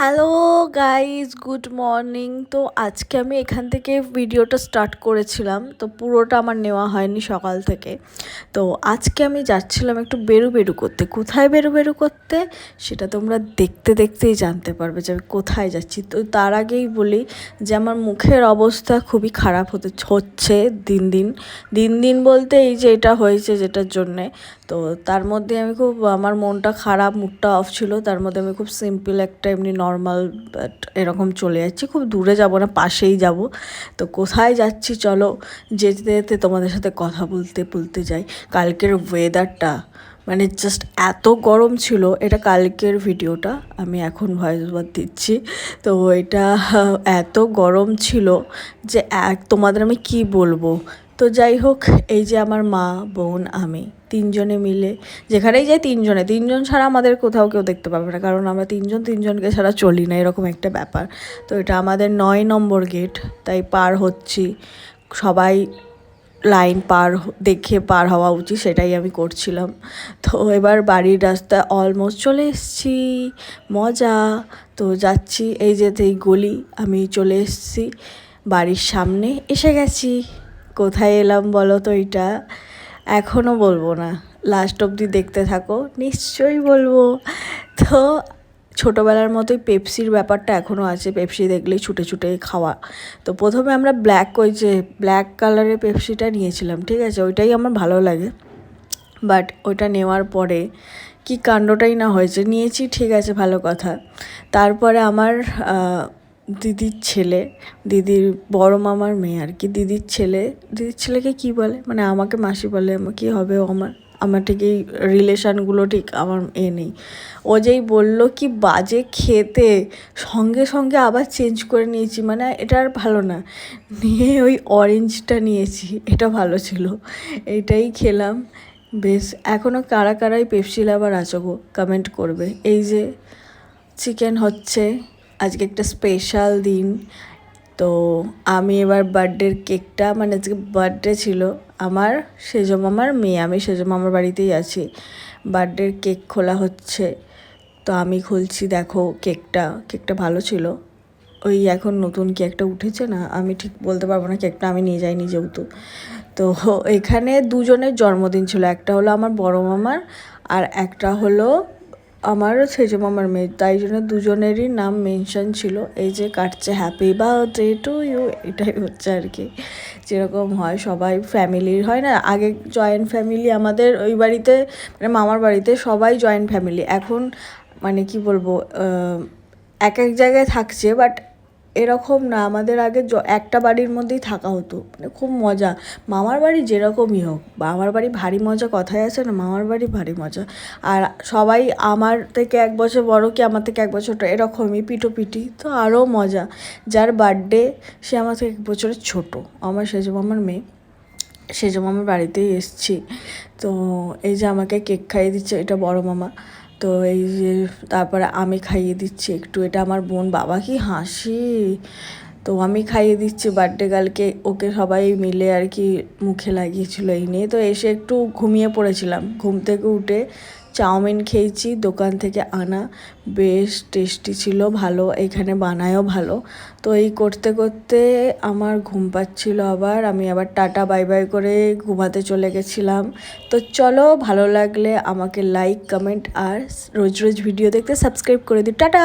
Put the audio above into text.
Hello guys good morning তো আজকে আমি এখান থেকে ভিডিওটা স্টার্ট করেছিলাম, তো পুরোটা আমার নেওয়া হয়নি সকাল থেকে। তো আজকে আমি যাচ্ছিলাম একটু বেরু বেরু করতে। কোথায় বেরু বেরু করতে? সেটা তোমরা দেখতে দেখতেই জানতে পারবে যে আমি কোথায় যাচ্ছি। তো তার আগেই বলি যে আমার মুখের অবস্থা খুবই খারাপ হতে হচ্ছে দিন দিন। দিন দিন বলতে এই যে এটা হয়েছে যেটার জন্যে। তো তার মধ্যে আমি খুব, আমার মনটা খারাপ মুডটা অফ ছিল। তার মধ্যে আমি খুব সিম্পল একটা এমনি নর্মাল বাট এরকম চলে যাচ্ছি। খুব দূরে যাব না, পাশেই যাব। তো কোথায় যাচ্ছি চলো, যেতে যেতে তোমাদের সাথে কথা বলতে বলতে যাই। কালকের ওয়েদারটা মানে জাস্ট এত গরম ছিল, এটা কালকের ভিডিওটা আমি এখন ভয়েস ওভার দিচ্ছি। তো এটা এত গরম ছিল যে এক, তোমাদের আমি কি বলব? তো যাই হোক, এই যে আমার মা, বোন, আমি তিনজনে মিলে, যেখানেই যাই তিনজনে, তিনজন ছাড়া আমাদের কোথাও কেউ দেখতে পাবে না, কারণ আমরা তিনজন তিনজনকে ছাড়া চলি না, এরকম একটা ব্যাপার। তো এটা আমাদের নয় নম্বর গেট তাই পার হচ্ছি। সবাই লাইন পার দেখে পার হওয়া উচিত, সেটাই আমি করছিলাম। তো এবার বাড়ির রাস্তায় অলমোস্ট চলে এসেছি, মজা। তো যাচ্ছি, এই যে এই গলি, আমি চলে এসেছি, বাড়ির সামনে, এসে গেছি। কোথায় এলাম বলো তো এটা? এখনও বলব না। লাস্ট অবধি দেখতে থাকো। নিশ্চয়ই বলব। তো ছোটোবেলার মতোই পেপসির ব্যাপারটা এখনও আছে। পেপসি দেখলেই ছুটে ছুটে খাওয়া। তো প্রথমে আমরা ব্ল্যাক ওই যে ব্ল্যাক কালারের পেপসিটা নিয়েছিলাম, ঠিক আছে? ওইটাই আমার ভালো লাগে। বাট ওইটা নেওয়ার পরে কি কাণ্ডটাই না হয়েছে? নিয়েছি, ঠিক আছে, ভালো কথা। তারপরে আমার দিদির ছেলে, দিদির বড় মামার মেয়ে আর কি, দিদির ছেলে, দিদির ছেলেকে কি বলে? মানে আমাকে মাসি বলে কী হবে? আমার আমার ঠিক এই রিলেশানগুলো ঠিক আমার এ নেই। ও যেই বলল, কি বাজে খেতে। সঙ্গে সঙ্গে আবার চেঞ্জ করে নিয়েছি। মানে এটা আর ভালো না। নিয়ে ওই অরেঞ্জটা নিয়েছি। এটা ভালো ছিল। এটাই খেলাম। বেশ এখনও কারা কারাই পেপসি লাভার আছো গো? কমেন্ট করবে। এই যে চিকেন হচ্ছে। আজকে একটা স্পেশাল দিন। তো আমি এবার বার্থডের কেকটা মানে আজকে বার্থডে ছিল আমার সেজো মামার মেয়ে, আমি সেজো মামার বাড়িতেই আছি। বার্থডের কেক খোলা হচ্ছে। তো আমি খুলছি, দেখো কেকটা কেকটা ভালো ছিল। ওই এখন নতুন কেকটা উঠেছে না, আমি ঠিক বলতে পারব না কেকটা আমি নিয়ে যাইনি যেহেতু। তো এখানে দুজনের জন্মদিন ছিল, একটা হলো আমার বড় মামার আর একটা হলো আমার ছেজো মামার মেয়ে, তাই জন্য দুজনেরই নাম মেনশন ছিল। এই যে কাটছে হ্যাপি বা বার্থডে টু ইউ এটাই হচ্ছে আর কি। যেরকম হয়, সবাই ফ্যামিলির হয় না। আগে জয়েন্ট ফ্যামিলি আমাদের ওই বাড়িতে মানে মামার বাড়িতে সবাই জয়েন্ট ফ্যামিলি এখন মানে কি বলব এক এক জায়গায় থাকছে বাট এরকম না, আমাদের আগে একটা বাড়ির মধ্যেই থাকা হতো। মানে খুব মজা। মামার বাড়ি যেরকমই হোক, মামার বাড়ি ভারী মজা কথায় আছে না, মামার বাড়ি ভারী মজা। আর সবাই আমার থেকে এক বছর বড় কি আমার থেকে এক বছর এরকমই, পিঠোপিঠি, তো আরও মজা। যার বার্থডে সে আমার থেকে এক বছরের ছোটো। আমার সেজো মামার মেয়ে। সেজো মামার বাড়িতেই এসছি। তো এই যে আমাকে কেক খাইয়ে দিচ্ছে, এটা বড় মামা। তো এই যে তারপরে আমি খাইয়ে দিচ্ছি একটু এটা আমার বোন বাবা কি হাসি। তো আমি খাইয়ে দিচ্ছি বার্থডে গার্লকে ওকে সবাই মিলে আর কি মুখে লাগিয়েছিল এই নিয়ে। তো এসে একটু ঘুমিয়ে পড়েছিলাম। ঘুম থেকে উঠে চাউমিন খেয়েছি, দোকান থেকে আনা। বেশ টেস্টি ছিল, ভালো, এখানে বানায়ও ভালো। তো এই করতে করতে আমার ঘুম পাচ্ছিল আবার। আমি আবার টাটা বাই বাই করে ঘুমাতে চলে গেছিলাম। তো চলো, ভালো লাগলে আমাকে লাইক কমেন্ট আর রোজ রোজ ভিডিও দেখতে সাবস্ক্রাইব করে দিই টাটা!